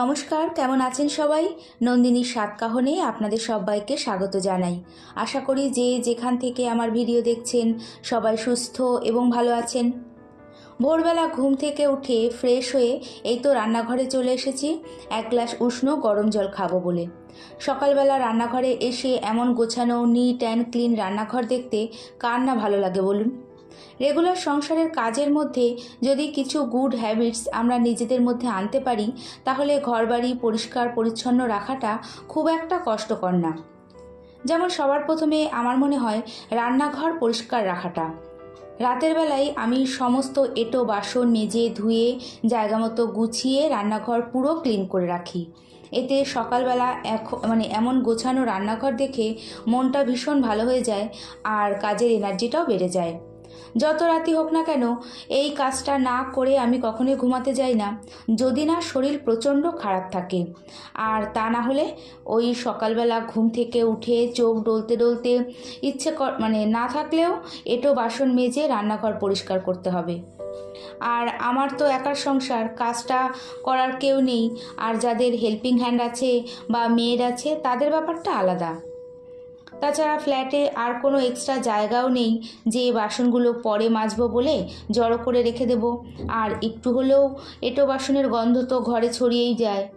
নমস্কার, কেমন আছেন সবাই? নন্দিনীর সাতকাহনে আপনাদের সবাইকে স্বাগত জানাই। আশা করি যে যেখান থেকে আমার ভিডিও দেখছেন, সবাই সুস্থ এবং ভালো আছেন। ভোরবেলা ঘুম থেকে উঠে ফ্রেশ হয়ে এই তো রান্নাঘরে চলে এসেছি, এক গ্লাস উষ্ণ গরম জল খাব বলে। সকালবেলা রান্নাঘরে এসে এমন গোছানো নিট অ্যান্ড ক্লিন রান্নাঘর দেখতে কার না ভালো লাগে বলুন? রেগুলার সংসারের কাজের মধ্যে যদি কিছু গুড হ্যাবিটস আমরা নিজেদের মধ্যে আনতে পারি, তাহলে ঘরবাড়ি পরিষ্কার পরিচ্ছন্ন রাখাটা খুব একটা কষ্টকর না। যেমন সবার প্রথমে আমার মনে হয় রান্নাঘর পরিষ্কার রাখাটা। রাতের বেলায় আমি সমস্ত এঁটো বাসন মেজে ধুয়ে জায়গা মতো গুছিয়ে রান্নাঘর পুরো ক্লিন করে রাখি। এতে সকালবেলা এখ- মানে এমন গোছানো রান্নাঘর দেখে মনটা ভীষণ ভালো হয়ে যায় আর কাজের এনার্জিটাও বেড়ে যায়। যত রাতি হোক না কেন, এই কাজটা না করে আমি কখনোই ঘুমাতে যাই না। যদি না শরীর প্রচণ্ড খারাপ থাকে। আর তা না হলে ওই সকালবেলা ঘুম থেকে উঠে চোখ ডলতে ডলতে ইচ্ছে মানে না থাকলেও এটো বাসন মেজে রান্নাঘর পরিষ্কার করতে হবে। আর আমার তো একার সংসার, কাজটা করার কেউ নেই। আর যাদের হেল্পিং হ্যান্ড আছে বা মেয়ের আছে, তাদের ব্যাপারটা আলাদা। তাছাড়া ফ্ল্যাটে আর কোনো এক্সট্রা জায়গাও নেই যে বাসনগুলো পরে মাজবো বলে জড়ো করে রেখে দেব। আর একটু হলেও এটো বাসনের গন্ধ তো ঘরে ছড়িয়েই যায়।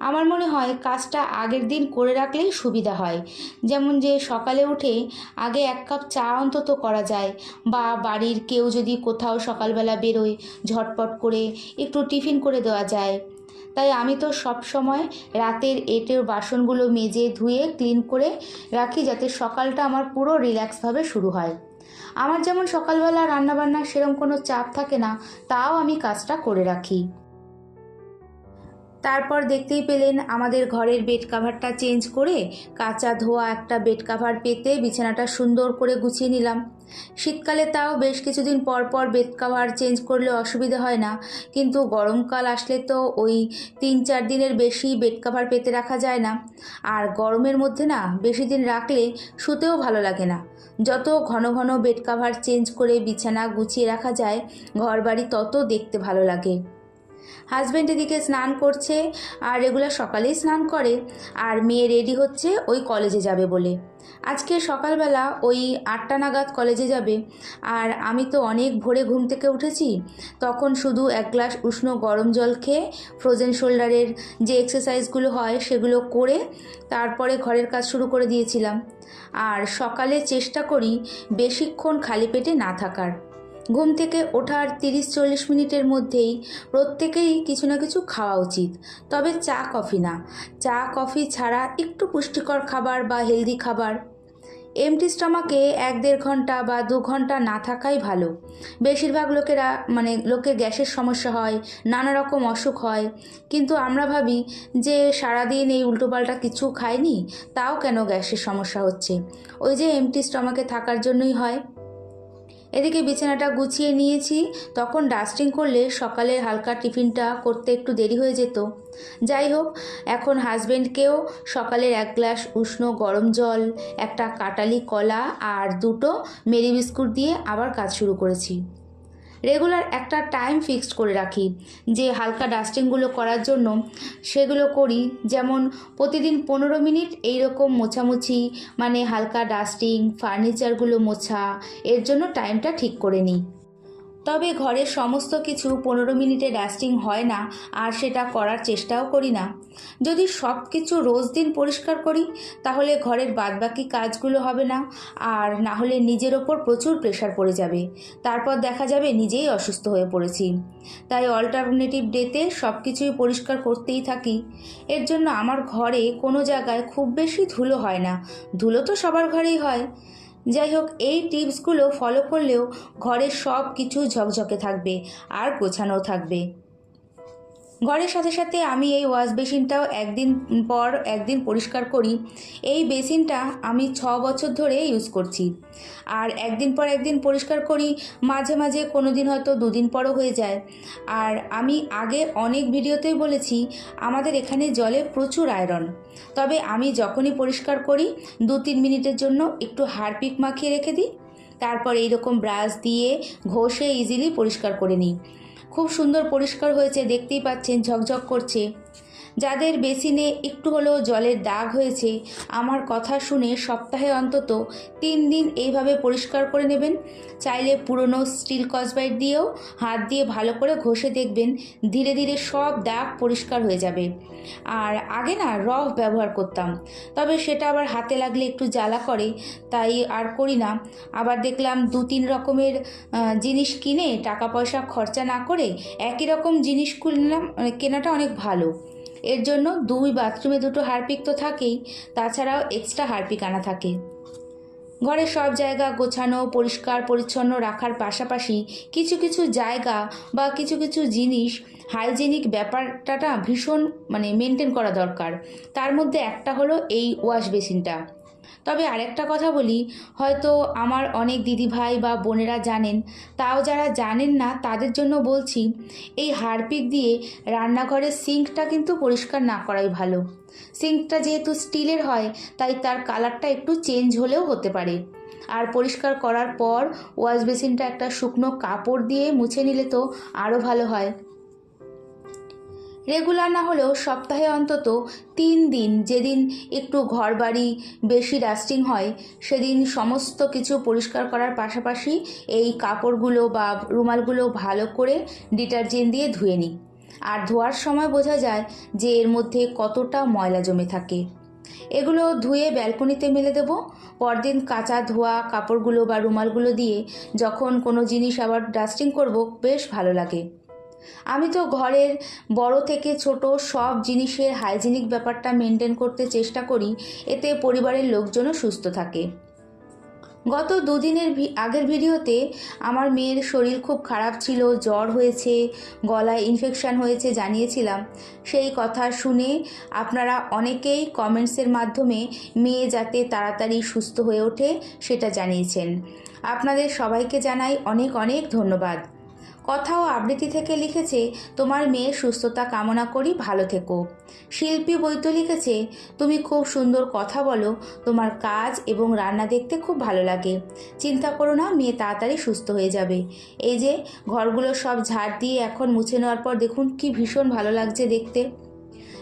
আমার মনে হয় কাজটা আগের দিন করে রাখলেই সুবিধা হয়। যেমন যে সকালে উঠে আগে এক কাপ চা অন্তত করা যায় বা বাড়ির কেউ যদি কোথাও সকালবেলা বেরোয় ঝটপট করে একটু টিফিন করে দেওয়া যায়। তাই আমি তো সব সময় রাতের এটের বাসনগুলো মেজে ধুয়ে ক্লিন করে রাখি যাতে সকালটা আমার পুরো রিল্যাক্সভাবে শুরু হয়। আমার যেমন সকালবেলা রান্নাবান্নার সেরকম কোনো চাপ থাকে না, তাও আমি কাজটা করে রাখি। তারপর দেখতেই পেলেন আমাদের ঘরের বেড কাভারটা চেঞ্জ করে কাঁচা ধোয়া একটা বেড কাভার পেতে বিছানাটা সুন্দর করে গুছিয়ে নিলাম। শীতকালে তাও বেশ কিছুদিন পর পর বেড কাভার চেঞ্জ করলে অসুবিধা হয় না, কিন্তু গরমকাল আসলে তো ওই তিন চার দিনের বেশি বেড কাভার পেতে রাখা যায় না। আর গরমের মধ্যে না বেশি দিন রাখলে শুতেও ভালো লাগে না। যত ঘন ঘন বেড কাভার চেঞ্জ করে বিছানা গুছিয়ে রাখা যায়, ঘরবাড়ি তত দেখতে ভালো লাগে। হাজব্যান্ড এদিকে স্নান করছে আর রেগুলার সকালেই স্নান করে। আর মেয়ে রেডি হচ্ছে ওই কলেজে যাবে বলে। আজকে সকালবেলা ওই আটটা নাগাদ কলেজে যাবে। আর আমি তো অনেক ভোরে ঘুম থেকে উঠেছি। তখন শুধু এক গ্লাস উষ্ণ গরম জল খেয়ে ফ্রোজেন শোল্ডারের যে এক্সারসাইজগুলো হয় সেগুলো করে তারপরে ঘরের কাজ শুরু করে দিয়েছিলাম। আর সকালে চেষ্টা করি বেশিক্ষণ খালি পেটে না থাকার। ঘুম থেকে ওঠার তিরিশ চল্লিশ মিনিটের মধ্যেই প্রত্যেকেই কিছু না কিছু খাওয়া উচিত। তবে চা, কফি না। চা, কফি ছাড়া একটু পুষ্টিকর খাবার বা হেলদি খাবার। এমটি স্টমাকে এক দেড় ঘণ্টা বা দু ঘণ্টা না থাকাই ভালো। বেশিরভাগ লোকেরা মানে লোকের গ্যাসের সমস্যা হয়, নানা রকম অসুখ হয়। কিন্তু আমরা ভাবি যে সারাদিন এই উল্টোপাল্টা কিছু খাইনি, তাও কেন গ্যাসের সমস্যা হচ্ছে? ওই যে এমটি স্টমাকে থাকার জন্যই হয়। এদিকে বিছানাটা গুছিয়ে নিয়েছি। তখন ডাস্টিং করলে সকালে হালকা টিফিনটা করতে একটু দেরি হয়ে যেত। যাই হোক, এখন হাজব্যান্ডকেও সকালের এক গ্লাস উষ্ণ গরম জল, একটা কাটালি কলা আর দুটো মেরি বিস্কুট দিয়ে আবার কাজ শুরু করেছি। রেগুলার একটা টাইম ফিক্সড করে রাখি। যে হালকা ডাস্টিংগুলো করার জন্য সেগুলো করি। যেমন প্রতিদিন পনেরো মিনিট এই রকম মোছামুছি মানে হালকা ডাস্টিং ফার্নিচারগুলো মোছা, এর জন্য টাইমটা ঠিক করে নিই। তবে ঘরের সমস্ত কিছু পনেরো মিনিটে ডাস্টিং হয় না, আর সেটা করার চেষ্টাও করি না। যদি সব কিছু রোজ দিন পরিষ্কার করি, তাহলে ঘরের বাদবাকি কাজগুলো হবে না, আর না হলে নিজের ওপর প্রচুর প্রেশার পড়ে যাবে। তারপর দেখা যাবে নিজেই অসুস্থ হয়ে পড়েছি। তাই অল্টারনেটিভ ডেতে সব কিছুই পরিষ্কার করতেই থাকি। এর জন্য আমার ঘরে কোনো জায়গায় খুব বেশি ধুলো হয় না। ধুলো তো সবার ঘরেই হয়। যাই হোক এই টিপসগুলো ফলো করলেও ঘরের সব কিছু ঝকঝকে থাকবে আর গোছানো থাকবে। ঘরের সাথে সাথে আমি এই ওয়াশ বেসিনটাও একদিন পর একদিন পরিষ্কার করি। এই বেসিনটা আমি ছ বছর ধরে ইউজ করছি। আর একদিন পর একদিন পরিষ্কার করি, মাঝে মাঝে কোনো দিন হয়তো দুদিন পরও হয়ে যায়। আর আমি আগে অনেক ভিডিওতেই বলেছি, আমাদের এখানে জলে প্রচুর আয়রন। তবে আমি যখনই পরিষ্কার করি, দু তিন মিনিটের জন্য একটু হারপিক মাখিয়ে রেখে দিই। তারপর এইরকম ব্রাশ দিয়ে ঘষে ইজিলি পরিষ্কার করে নিই। খুব সুন্দর পরিষ্কার হয়েছে দেখতেই পাচ্ছেন ঝকঝক করছে। যাদের বেসিনে একটু হলেও জলের দাগ হয়েছে, আমার কথা শুনে সপ্তাহে অন্তত তিন দিন এইভাবে পরিষ্কার করে নেবেন। চাইলে পুরনো স্টিল কসবাইট দিয়েও হাত দিয়ে ভালো করে ঘষে দেখবেন, ধীরে ধীরে সব দাগ পরিষ্কার হয়ে যাবে। আর আগে না রফ ব্যবহার করতাম, তবে সেটা আবার হাতে লাগলে একটু জ্বালা করে, তাই আর করি না। আবার দেখলাম দু তিন রকমের জিনিস কিনে টাকা পয়সা খরচা না করে একই রকম জিনিস কিনলাম মানে কেনাটা অনেক ভালো। এর জন্য দুই বাথরুমে দুটো হারপিক তো থাকেই, তাছাড়াও এক্সট্রা হারপিক আনা থাকে। ঘরের সব জায়গা গোছানো, পরিষ্কার, পরিচ্ছন্ন রাখার পাশাপাশি কিছু কিছু জায়গা বা কিছু কিছু জিনিস হাইজেনিক ব্যাপারটা ভীষণ মানে মেনটেন করা দরকার। তার মধ্যে একটা হলো এই ওয়াশ বেসিনটা তবে আরেকটা কথা বলি, হয়তো আমার অনেক দিদিভাই বা বোনেরা জানেন, তাও যারা জানেন না তাদের জন্য বলছি, এই হারপিক দিয়ে রান্নাঘরের সিঙ্কটা কিন্তু পরিষ্কার না করাই ভালো। সিঙ্কটা যেহেতু স্টিলের হয়, তাই তার কালারটা একটু চেঞ্জ হলেও হতে পারে। আর পরিষ্কার করার পর ওয়াশ বেসিনটা একটা শুকনো কাপড় দিয়ে মুছে নিলে তো আরও ভালো হয়। রেগুলার না হলেও সপ্তাহে অন্তত তিন দিন, যেদিন একটু ঘর বাড়ি বেশি ডাস্টিং হয়, সেদিন সমস্ত কিছু পরিষ্কার করার পাশাপাশি এই কাপড়গুলো বা রুমালগুলো ভালো করে ডিটারজেন্ট দিয়ে ধুয়ে নিই। আর ধোয়ার সময় বোঝা যায় যে এর মধ্যে কতটা ময়লা জমে থাকে। এগুলো ধুয়ে ব্যালকনিতে মেলে দেবো। পরদিন কাঁচা ধোয়া কাপড়গুলো বা রুমালগুলো দিয়ে যখন কোনো জিনিস আবার ডাস্টিং করব, বেশ ভালো লাগে। আমি তো ঘরের বড় থেকে ছোট সব জিনিসের হাইজিনিক ব্যাপারটা মেনটেন করতে চেষ্টা করি, এতে পরিবারের লোকজনও সুস্থ থাকে। গত দুদিনের আগের ভিডিওতে আমার মেয়ের শরীর খুব খারাপ ছিল, জ্বর হয়েছে, গলায় ইনফেকশান হয়েছে জানিয়েছিলাম। সেই কথা শুনে আপনারা অনেকেই কমেন্টসের মাধ্যমে মেয়ে যাতে তাড়াতাড়ি সুস্থ হয়ে ওঠে সেটা জানিয়েছেন। আপনাদের সবাইকে জানাই অনেক অনেক ধন্যবাদ। কথা ও আবৃত্তি থেকে লিখেছে, তোমার মেয়ের সুস্থতা কামনা করি, ভালো থেকো। শিল্পী বৈদ্য লিখেছে, তুমি খুব সুন্দর কথা বলো, তোমার কাজ এবং রান্না দেখতে খুব ভালো লাগে। চিন্তা করো না, মেয়ে তাড়াতাড়ি সুস্থ হয়ে যাবে। এই যে, ঘরগুলো সব ঝাড় দিয়ে এখন মুছে নেওয়ার পর দেখুন কি ভীষণ ভালো লাগছে দেখতে।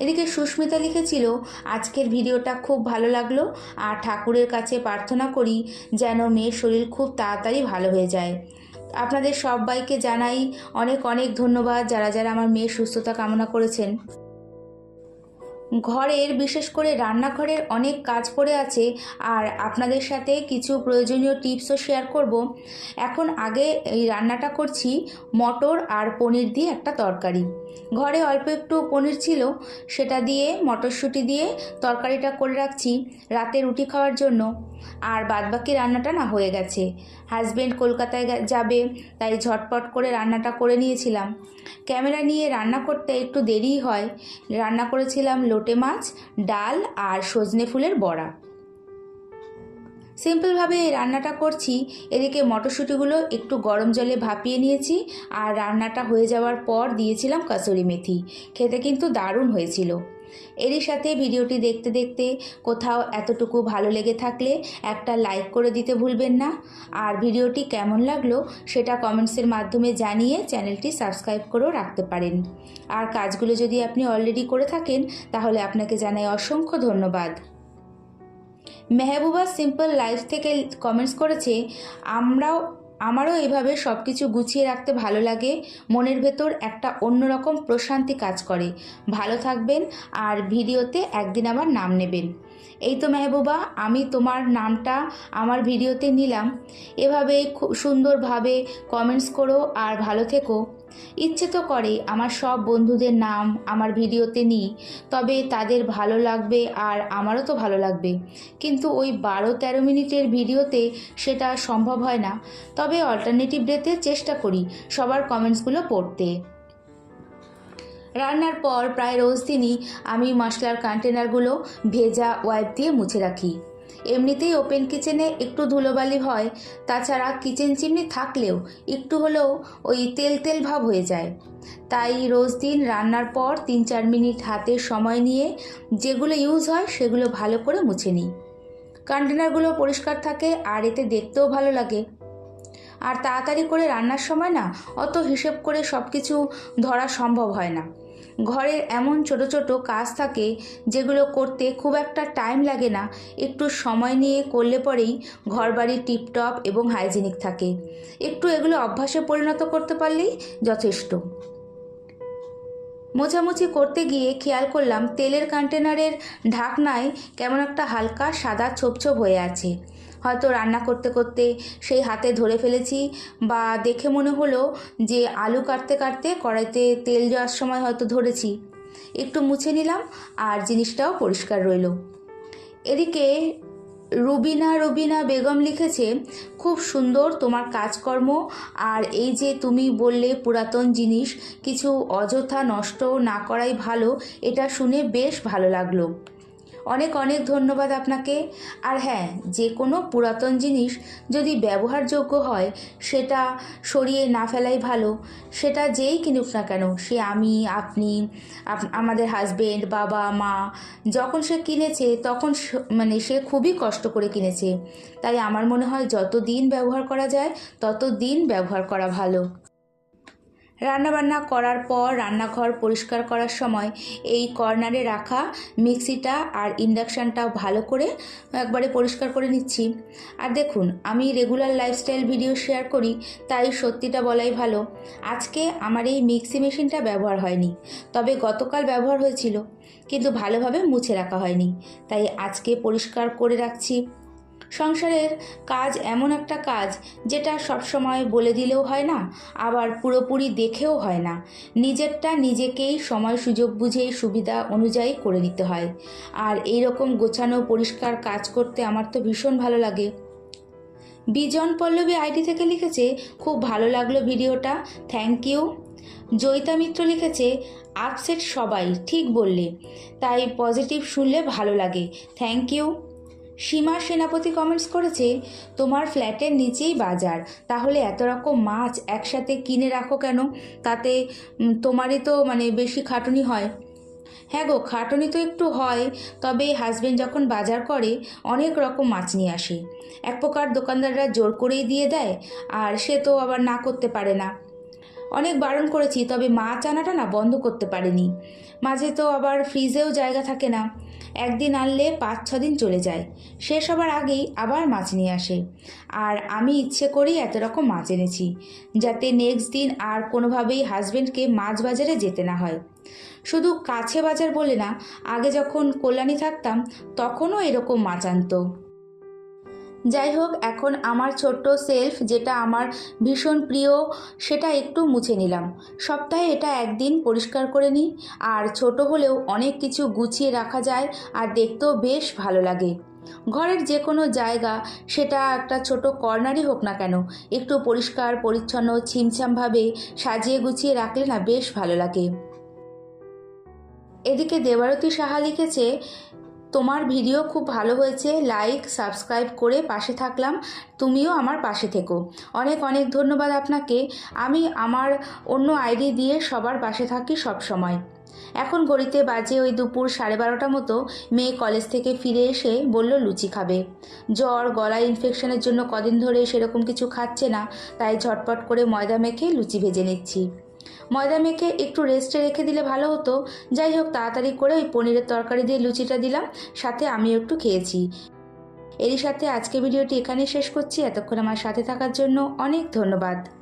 এদিকে সুস্মিতা লিখেছিল, আজকের ভিডিওটা খুব ভালো লাগল, আর ঠাকুরের কাছে প্রার্থনা করি যেন মেয়ের শরীর খুব তাড়াতাড়ি ভালো হয়ে যায়। আপনাদের সবাইকে জানাই অনেক অনেক ধন্যবাদ যারা যারা আমার মেয়ের সুস্থতা কামনা করেছেন। ঘরের বিশেষ করে রান্নাঘরের অনেক কাজ পড়ে আছে আর আপনাদের সাথে কিছু প্রয়োজনীয় টিপসও শেয়ার করব। এখন আগে এই রান্নাটা করছি মটর আর পনির দিয়ে একটা তরকারি। ঘরে অল্প একটু পনির ছিল, সেটা দিয়ে, মটরশুঁটি দিয়ে তরকারিটা করে রাখছি রাতে রুটি খাওয়ার জন্য। আর বাদবাকি রান্নাটা না হয়ে গেছে। হাজবেন্ড কলকাতায় যাবে, তাই ঝটপট করে রান্নাটা করে নিয়েছিলাম। ক্যামেরা নিয়ে রান্না করতে একটু দেরিই হয়। রান্না করেছিলাম লোটে মাছ, ডাল আর সজনে ফুলের বড়া। সিম্পলভাবে এই রান্নাটা করছি, এদিকে মটরশুঁটিগুলো একটু গরম জলে ভাপিয়ে নিয়েছি আর রান্নাটা হয়ে যাওয়ার পর দিয়েছিলাম কাসুরি মেথি। খেতে কিন্তু দারুণ হয়েছিল। এরই সাথে ভিডিওটি দেখতে দেখতে কোথাও এতটুকু ভালো লেগে থাকলে একটা লাইক করে দিতে ভুলবেন না। আর ভিডিওটি কেমন লাগল সেটা কমেন্টসের মাধ্যমে জানিয়ে চ্যানেলটি সাবস্ক্রাইব করেও রাখতে পারেন। আর কাজগুলো যদি আপনি অলরেডি করে থাকেন, তাহলে আপনাকে জানাই অসংখ্য ধন্যবাদ। মেহবুবা সিম্পল লাইফ থেকে কমেন্টস করেছে, আমরাও, আমারও এভাবে সব কিছু গুছিয়ে রাখতে ভালো লাগে। মনের ভেতর একটা অন্যরকম প্রশান্তি কাজ করে। ভালো থাকবেন আর ভিডিওতে একদিন আমার নাম নেবেন। এই তো মেহবুবা, আমি তোমার নামটা আমার ভিডিওতে নিলাম। এভাবে খুব সুন্দরভাবে কমেন্টস করো আর ভালো থেকো। ইচ্ছে তো করে আমার সব বন্ধুদের নাম আমার ভিডিওতে নিই, তবে তাদের ভালো লাগবে আর আমারও তো ভালো লাগবে। কিন্তু ওই বারো তেরো মিনিটের ভিডিওতে সেটা সম্ভব হয় না। তবে অল্টারনেটিভ ডেতে চেষ্টা করি সবার কমেন্টসগুলো পড়তে। রান্নার পর প্রায় রোজ দিনই আমি মশলার কন্টেনারগুলো ভেজা ওয়াইপ দিয়ে মুছে রাখি। এমনিতেই ওপেন কিচেনে একটু ধুলোবালি হয়, তাছাড়া কিচেন চিমনি থাকলেও একটু হলেও ওই তেল তেল ভাব হয়ে যায়। তাই রোজ দিন রান্নার পর তিন চার মিনিট হাতে সময় নিয়ে যেগুলো ইউজ হয় সেগুলো ভালো করে মুছে নিই। কন্টেনারগুলো পরিষ্কার থাকে আর এতে দেখতেও ভালো লাগে। আর তাড়াতাড়ি করে রান্নার সময় না অত হিসেব করে সব কিছু ধরা সম্ভব হয় না। ঘরের এমন ছোট ছোট কাজ থাকে যেগুলো করতে খুব একটা টাইম লাগে না। একটু সময় নিয়ে করলে পরেই ঘরবাড়ি টিপটপ এবং হাইজিনিক থাকে। একটু এগুলো অভ্যাসে পরিণত করতে পারলেই যথেষ্ট। মোছামুছি করতে গিয়ে খেয়াল করলাম তেলের কন্টেনারের ঢাকনায় কেমন একটা হালকা সাদা ছোপ ছোপ হয়ে আছে। হয়তো রান্না করতে করতে সেই হাতে ধরে ফেলেছি বা দেখে মনে হলো যে আলু কাটতে কাটতে কড়াইতে তেল যাওয়ার সময় হয়তো ধরেছি। একটু মুছে নিলাম আর জিনিসটাও পরিষ্কার রইল। এদিকে রুবিনা রুবিনা বেগম লিখেছে, খুব সুন্দর তোমার কাজকর্ম। আর এই যে তুমি বললে পুরাতন জিনিস, কিছু অযথা নষ্ট না করাই ভালো, এটা শুনে বেশ ভালো লাগল। অনেক অনেক ধন্যবাদ আপনাকে। আর হ্যাঁ যে কোনো পুরাতন জিনিস যদি ব্যবহারযোগ্য হয়, সেটা সরিয়ে না ফেলাই ভালো। সেটা যেই কিনুক না কেন, সে আমি, আপনি আমাদের হাজবেন্ড বাবা, মা, যখন সে কিনেছে, তখন মানে সে খুবই কষ্ট করে কিনেছে। তাই আমার মনে হয় যত দিন ব্যবহার করা যায় তত দিন ব্যবহার করা ভালো। রান্নাবান্না করার পর রান্নাঘর পরিষ্কার করার সময় এই কর্নারে রাখা মিক্সিটা আর ইন্ডাকশানটাও ভালো করে একবারে পরিষ্কার করে নিচ্ছি। আর দেখুন, আমি রেগুলার লাইফস্টাইল ভিডিও শেয়ার করি, তাই সত্যিটা বলাই ভালো। আজকে আমার এই মিক্সি মেশিনটা ব্যবহার হয়নি, তবে গতকাল ব্যবহার হয়েছিল, কিন্তু ভালোভাবে মুছে রাখা হয়নি। তাই আজকে পরিষ্কার করে রাখছি। সংসারের কাজ এমন একটা কাজ যেটা সবসময় বলে দিলেও হয় না, আবার পুরোপুরি দেখেও হয় না। নিজেরটা নিজেকেই সময় সুযোগ বুঝে সুবিধা অনুযায়ী করে নিতে হয়। আর এই রকম গোছানো পরিষ্কার কাজ করতে আমার তো ভীষণ ভালো লাগে। বিজন পল্লবী আইডি থেকে লিখেছে, খুব ভালো লাগল ভিডিওটা, থ্যাংক ইউ। জয়িতা মিত্র লিখেছে, আপসেট সবাই, ঠিক বললে। তাই পজিটিভ শুনলে ভালো লাগে। Thank you. সীমা সেনাপতি কমেন্টস করেছে, তোমার ফ্ল্যাটের নিচেই বাজার, তাহলে এত রকম মাছ একসাথে কিনে রাখো কেন? তাতে তোমারই তো মানে বেশি খাটুনি হয়। হ্যাঁ গো, খাটুনি তো একটু হয়, তবে হাজবেন্ড যখন বাজার করে, অনেক রকম মাছ নিয়ে আসে। এক প্রকার দোকানদাররা জোর করেই দিয়ে দেয়, আর সে তো আবার না করতে পারে না। অনেক বারণ করেছি, তবে মাছ আনাটা না বন্ধ করতে পারেনি। মাঝে তো আবার ফ্রিজেও জায়গা থাকে না। একদিন আনলে পাঁচ ছ দিন চলে যায়। শেষ হবার আগেই আবার মাছ নিয়ে আসে। আর আমি ইচ্ছে করেই এত রকম মাছ এনেছি, যাতে নেক্সট দিন আর কোনোভাবেই হাজব্যান্ডকে মাছ বাজারে যেতে না হয়। শুধু কাছে বাজার বলে না, আগে যখন কল্যাণী থাকতাম, তখনও এরকম মাছ আনতো। যাই হোক এখন আমার ছোট্ট সেলফ যেটা আমার ভীষণ প্রিয়, সেটা একটু মুছে নিলাম। সপ্তাহে এটা একদিন পরিষ্কার করে নিই, আর ছোট হলেও অনেক কিছু গুছিয়ে রাখা যায়, আর দেখতেও বেশ ভালো লাগে। ঘরের যে কোনো জায়গা, সেটা একটা ছোট কর্নারই হোক না কেন, একটু পরিষ্কার, পরিচ্ছন্ন, ছিমছামভাবে সাজিয়ে গুছিয়ে রাখলে না বেশ ভালো লাগে। এদিকে দেবারতী সাহা লিখেছে তোমার ভিডিও খুব ভালো হয়েছে লাইক সাবস্ক্রাইব করে পাশে থাকলাম, তুমিও আমার পাশে থেকো। অনেক অনেক ধন্যবাদ আপনাকে, আমি আমার অন্য আইডি দিয়ে সবার পাশে থাকি সব সময়। এখন ঘড়িতে বাজে ওই দুপুর সাড়ে বারোটা মতো, মেয়ে কলেজ থেকে ফিরে এসে বলল, লুচি খাবে। জ্বর গলায় ইনফেকশনের জন্য কদিন ধরে সেরকম কিছু খাচ্ছে না, তাই ঝটপট করে ময়দা মেখে লুচি ভেজে নিচ্ছি। ময়দা মেখে একটু রেস্টে রেখে দিলে ভালো হতো। যাই হোক তাড়াতাড়ি করে ওই পনিরের তরকারি দিয়ে লুচিটা দিলাম, সাথে আমিও একটু খেয়েছি। এরই সাথে আজকে ভিডিওটি এখানে শেষ করছি। এতক্ষণ আমার সাথে থাকার জন্য অনেক ধন্যবাদ।